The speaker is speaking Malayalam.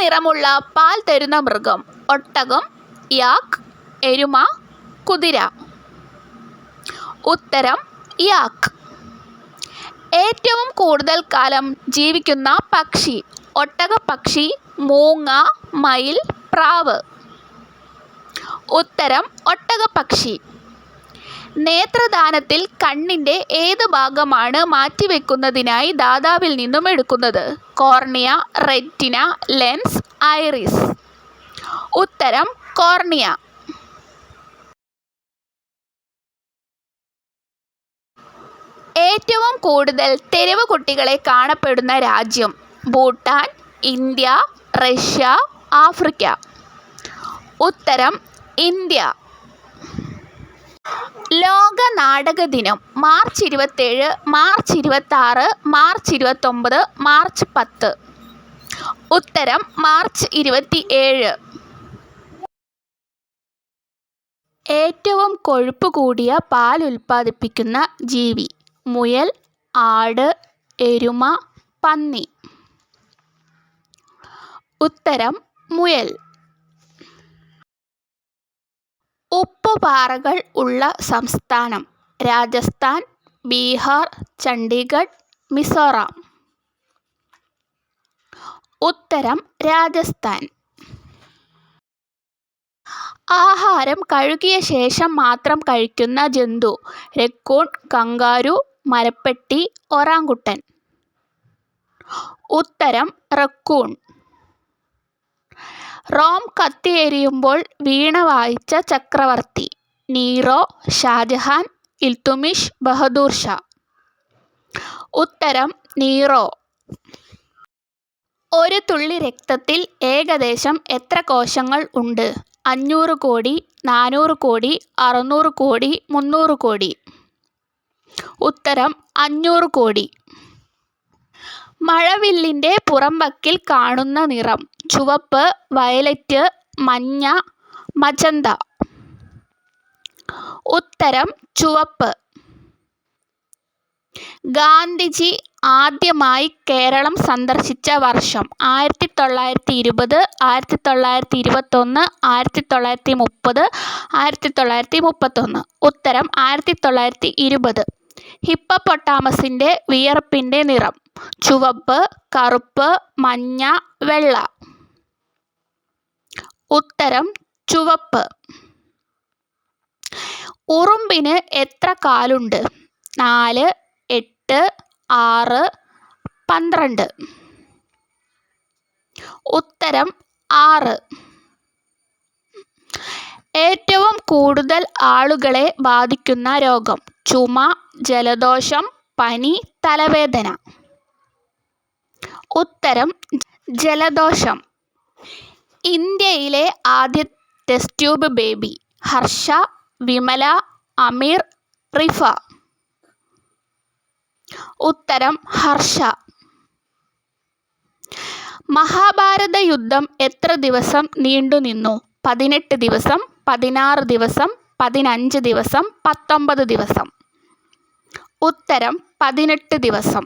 നിറമുള്ള പാൽ തരുന്ന മൃഗം. ഒട്ടകം യാക്ക് എരുമ കുതിര. ഉത്തരം യാക്ക് ഏറ്റവും കൂടുതൽ കാലം ജീവിക്കുന്ന പക്ഷി. ഒട്ടകപ്പക്ഷി മൂങ്ങ മയിൽ പ്രാവ്. ഉത്തരം ഒട്ടകപ്പക്ഷി. നേത്രദാനത്തിൽ കണ്ണിന്റെ ഏത് ഭാഗമാണ് മാറ്റിവെക്കുന്നതിനായി ദാതാവിൽ നിന്നും എടുക്കുന്നത്? Cornea retina lens iris. ഉത്തരം കോർണിയ. ഏറ്റവും കൂടുതൽ തെരുവ് കുട്ടികളെ കാണപ്പെടുന്ന രാജ്യം ഭൂട്ടാൻ ഇന്ത്യ റഷ്യ ആഫ്രിക്ക. ഉത്തരം ഇന്ത്യ. നാടക ദിനം മാർച്ച് ഇരുപത്തേഴ് മാർച്ച് ഇരുപത്താറ് മാർച്ച് ഇരുപത്തൊമ്പത് മാർച്ച് പത്ത്. ഉത്തരം മാർച്ച് ഇരുപത്തി ഏഴ് ഏറ്റവും കൊഴുപ്പ് കൂടിയ പാൽ ഉൽപ്പാദിപ്പിക്കുന്ന ജീവി മുയൽ ആട് എരുമ പന്നി. ഉത്തരം മുയൽ. ഉപ്പുപാറകൾ ഉള്ള സംസ്ഥാനം രാജസ്ഥാൻ ബീഹാർ ചണ്ഡീഗഡ് മിസോറാം. ഉത്തരം രാജസ്ഥാൻ. ആഹാരം കഴുകിയ ശേഷം മാത്രം കഴിക്കുന്ന ജന്തു രക്കൂൺ കങ്കാരു മരപ്പെട്ടി ഒറാങ്കുട്ടൻ. ഉത്തരം റക്കൂൺ. റോം കത്തിയെരിയുമ്പോൾ വീണ വായിച്ച ചക്രവർത്തി നീറോ ഷാജഹാൻ ഇൽത്തുമിഷ് ബഹദൂർ ഷാ. ഉത്തരം നീറോ. ഒരു തുള്ളി രക്തത്തിൽ ഏകദേശം എത്ര കോശങ്ങൾ ഉണ്ട്? അഞ്ഞൂറ് കോടി നാനൂറ് കോടി അറുന്നൂറ് കോടി മുന്നൂറ് കോടി. ഉത്തരം അഞ്ഞൂറ് കോടി. മഴവില്ലിന്റെ പുറംവക്കിൽ കാണുന്ന നിറം. ചുവപ്പ് വയലറ്റ് മഞ്ഞ മജന്ത. ഉത്തരം ചുവപ്പ്. ഗാന്ധിജി ആദ്യമായി കേരളം സന്ദർശിച്ച വർഷം ആയിരത്തി തൊള്ളായിരത്തി ഇരുപത് ആയിരത്തി തൊള്ളായിരത്തി ഇരുപത്തൊന്ന് ആയിരത്തി തൊള്ളായിരത്തി മുപ്പത് ആയിരത്തി തൊള്ളായിരത്തി മുപ്പത്തൊന്ന് ഉത്തരം ആയിരത്തി തൊള്ളായിരത്തി ഇരുപത് ഹിപ്പപ്പൊട്ടാമസിന്റെ വിയർപ്പിന്റെ നിറം. ചുവപ്പ് കറുപ്പ് മഞ്ഞ വെള്ള. ഉത്തരം ചുവപ്പ്. ഉറുമ്പിന് എത്ര കാലുണ്ട്? നാല് എട്ട് ആറ് പന്ത്രണ്ട്. ഉത്തരം ആറ്. ഏറ്റവും കൂടുതൽ ആളുകളെ ബാധിക്കുന്ന രോഗം ചുമ ജലദോഷം പനി തലവേദന. ഉത്തരം ജലദോഷം. ഇന്ത്യയിലെ ആദ്യ test tube baby Harsha Vimala Ameer Rifa. ഉത്തരം ഹർഷ. മഹാഭാരത യുദ്ധം എത്ര ദിവസം നീണ്ടുനിന്നു പതിനെട്ട് ദിവസം പതിനാറ് ദിവസം പതിനഞ്ച് ദിവസം പത്തൊമ്പത് ദിവസം. ഉത്തരം പതിനെട്ട് ദിവസം.